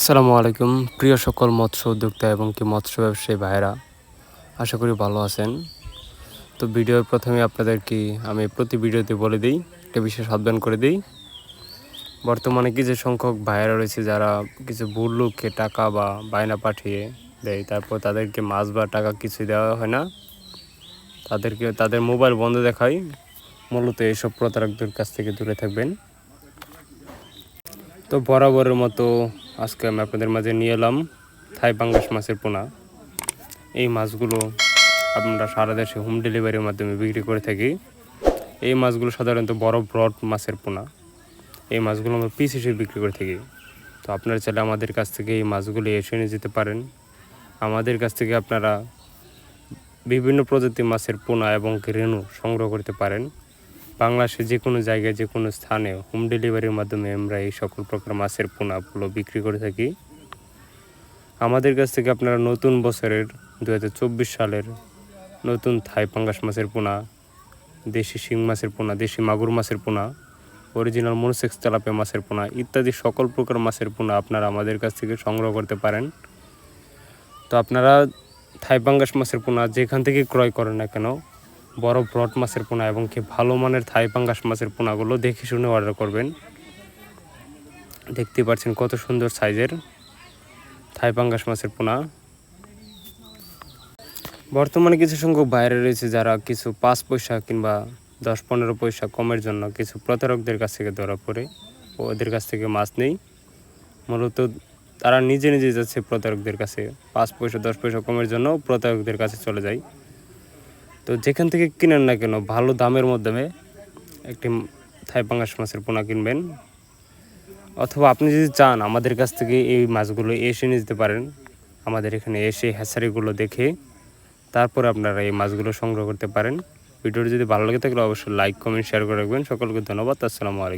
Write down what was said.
আসসালামু আলাইকুম, প্রিয় সকল মৎস্য উদ্যোক্তা এবং কি মৎস্য ব্যবসায়ী ভাইয়েরা, আশা করি ভালো আছেন। তো ভিডিওর প্রথমে আপনাদেরকে আমি প্রতি ভিডিওতে বলে দিই, একটা বিশেষ সাবধান করে দিই। বর্তমানে কিছু সংখ্যক ভাইয়েরা রয়েছে যারা কিছু ভুল লোককে টাকা বা বায়না পাঠিয়ে দেয়, তারপর তাদেরকে মাছ বা টাকা কিছু দেওয়া হয় না। তাদেরকে, তাদের মোবাইল বন্ধ দেখায় মূলত এইসব প্রতারকদের কাছ থেকে দূরে থাকবেন। তো বরাবরের মতো আজকে আমি আপনাদের মাঝে নিয়ে এলাম থাই পাঙ্গাস মাছের পোনা। এই মাছগুলো আমরা সারা দেশে হোম ডেলিভারির মাধ্যমে বিক্রি করে থাকি। এই মাছগুলো সাধারণত বড় ব্রড মাছের পোনা। এই মাছগুলো আমরা পিস হিসেবে বিক্রি করে থাকি। তো আপনারা চাইলে আমাদের কাছ থেকে এই মাছগুলো এসে নিয়ে যেতে পারেন। আমাদের কাছ থেকে আপনারা বিভিন্ন প্রজাতির মাছের পোনা এবং রেণু সংগ্রহ করতে পারেন। বাংলাদেশে যে কোনো জায়গায় যে কোনো স্থানে হোম ডেলিভারির মাধ্যমে আমরা এই সকল প্রকার মাছের পোনাগুলো বিক্রি করে থাকি। আমাদের কাছ থেকে আপনারা নতুন বছরের দু হাজার চব্বিশ সালের নতুন থাই পাঙ্গাস মাছের পোনা, দেশি শিং মাছের পোনা, দেশি মাগুর মাছের পোনা অরিজিনাল মনোসেক্স তেলাপে মাছের পোনা ইত্যাদি সকল প্রকার মাছের পোনা আপনারা আমাদের কাছ থেকে সংগ্রহ করতে পারেন। তো আপনারা থাই পাঙ্গাস মাছের পোনা যেখান থেকে ক্রয় করেন না কেন বড় ব্রড মাছের পোনা এবং কি ভালো মানের থাই পাঙ্গাস মাছের পোনাগুলো দেখে শুনে অর্ডার করবেন। দেখতে পাচ্ছেন কত সুন্দর সাইজের থাই পাঙ্গাস মাছের পোনা। বর্তমানে কিছু সংখ্যক বাইরে রয়েছে যারা কিছু পাঁচ পয়সা কিংবা দশ পনেরো পয়সা কমের জন্য কিছু প্রতারকদের কাছ থেকে ধরা পড়ে ওদের কাছ থেকে মাছ নেই। মূলত তারা নিজে নিজে যাচ্ছে প্রতারকদের কাছে। পাঁচ পয়সা, দশ পয়সা কমের জন্য প্রতারকদের কাছে চলে যায়। তো যেখান থেকে কিনেন না কেন, ভালো দামের মাধ্যমে একটি থাই পাঙ্গাস মাছের পোনা কিনবেন। অথবা আপনি যদি চান আমাদের কাছ থেকে এই মাছগুলো এসে নিয়ে যেতে পারেন, আমাদের এখানে এসে হ্যাচারিগুলো দেখে তারপর আপনারা এই মাছগুলো সংগ্রহ করতে পারেন। ভিডিওটি যদি ভালো লাগে থাকলে অবশ্যই লাইক কমেন্ট শেয়ার করে রাখবেন। সকলকে ধন্যবাদ, আসসালামু আলাইকুম।